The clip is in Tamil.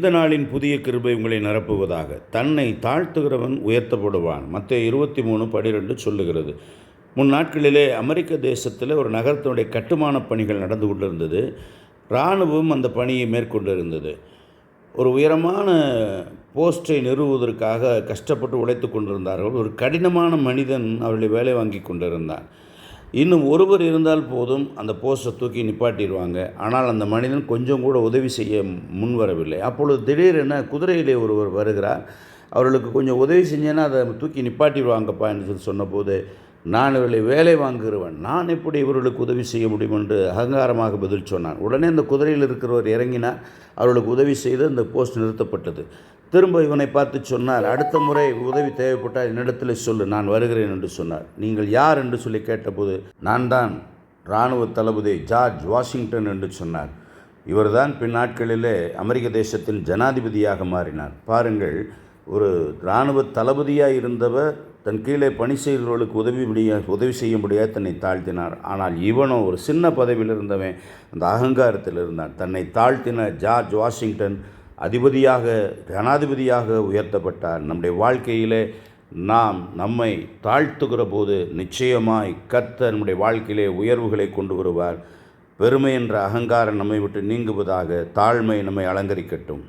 இந்த நாளின் புதிய கிருபை உங்களை நிரப்புவதாக. தன்னை தாழ்த்துகிறவன் உயர்த்தப்படுவான். மற்ற இருபத்தி மூணு பனிரெண்டு சொல்லுகிறது. முன் நாட்களிலே அமெரிக்க தேசத்தில் ஒரு நகரத்தினுடைய கட்டுமான பணிகள் நடந்து கொண்டிருந்தது. இராணுவம் அந்த பணியை மேற்கொண்டு இருந்தது ஒரு உயரமான போஸ்டை நிறுவுவதற்காக கஷ்டப்பட்டு உழைத்து கொண்டிருந்தார்கள். ஒரு கடினமான மனிதன் அவர்களை வேலை வாங்கி கொண்டிருந்தான். இன்னும் ஒருவர் இருந்தால் போதும் அந்த போஸ்டை தூக்கி நிப்பாட்டிடுவாங்க. ஆனால் அந்த மனிதன் கொஞ்சம் கூட உதவி செய்ய முன்வரவில்லை அப்பொழுது திடீரென குதிரையிலே ஒருவர் வருகிறார். அவர்களுக்கு கொஞ்சம் உதவி செஞ்சேன்னா அதை தூக்கி நிப்பாட்டிடுவாங்கப்பா என்று சொல்லி சொன்னபோது நான் இவர்களை வேலை வாங்குகிறவன் நான் எப்படி இவர்களுக்கு உதவி செய்ய முடியும் என்று அகங்காரமாக பதில் சொன்னான். உடனே அந்த குதிரையில் இருக்கிறவர் இறங்கினார். அவர்களுக்கு உதவி செய்து அந்த போஸ்ட் நிறுத்தப்பட்டது. திரும்ப இவனை பார்த்து சொன்னார் அடுத்த முறை உதவி தேவைப்பட்டால் என்னிடத்தில் சொல்லு நான் வருகிறேன் என்று சொன்னார். நீங்கள் யார்? என்று சொல்லி கேட்டபோது நான் தான் இராணுவ தளபதி ஜார்ஜ் வாஷிங்டன் என்று சொன்னார். இவர்தான் பின் நாட்களிலே அமெரிக்க தேசத்தின் ஜனாதிபதியாக மாறினார். பாருங்கள் ஒரு இராணுவ தளபதியாக இருந்தவர் தன் கீழே பணி செய்கிறவர்களுக்கு உதவி முடிய உதவி செய்ய முடியாது தன்னை தாழ்த்தினார். ஆனால் இவனோ ஒரு சின்ன பதவியில் இருந்தவன் அந்த அகங்காரத்தில் இருந்தான். தன்னை தாழ்த்தின ஜார்ஜ் வாஷிங்டன் அதிபதியாக ஜனாதிபதியாக உயர்த்தப்பட்டார். நம்முடைய வாழ்க்கையிலே நாம் நம்மை தாழ்த்துகிற போது நிச்சயமாய் கத்த நம்முடைய வாழ்க்கையிலே உயர்வுகளை கொண்டு வருவார். பெருமை என்ற அகங்காரம் நம்மை விட்டு நீங்குவதாக தாழ்மை நம்மை அலங்கரிக்கட்டும்.